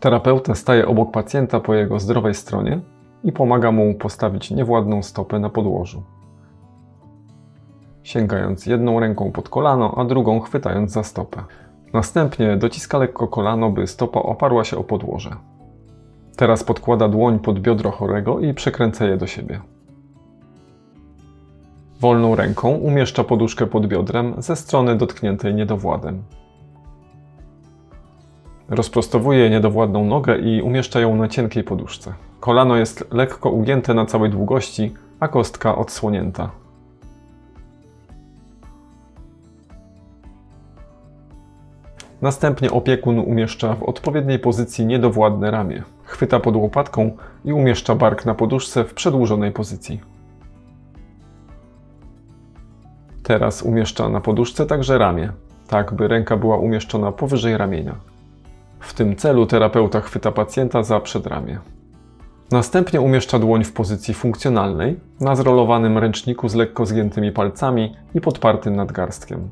Terapeuta staje obok pacjenta po jego zdrowej stronie i pomaga mu postawić niewładną stopę na podłożu. Sięgając jedną ręką pod kolano, a drugą chwytając za stopę. Następnie dociska lekko kolano, by stopa oparła się o podłoże. Teraz podkłada dłoń pod biodro chorego i przekręca je do siebie. Wolną ręką umieszcza poduszkę pod biodrem ze strony dotkniętej niedowładem. Rozprostowuje niedowładną nogę i umieszcza ją na cienkiej poduszce. Kolano jest lekko ugięte na całej długości, a kostka odsłonięta. Następnie opiekun umieszcza w odpowiedniej pozycji niedowładne ramię. Chwyta pod łopatką i umieszcza bark na poduszce w przedłużonej pozycji. Teraz umieszcza na poduszce także ramię, tak by ręka była umieszczona powyżej ramienia. W tym celu terapeuta chwyta pacjenta za przedramię. Następnie umieszcza dłoń w pozycji funkcjonalnej, na zrolowanym ręczniku z lekko zgiętymi palcami i podpartym nadgarstkiem.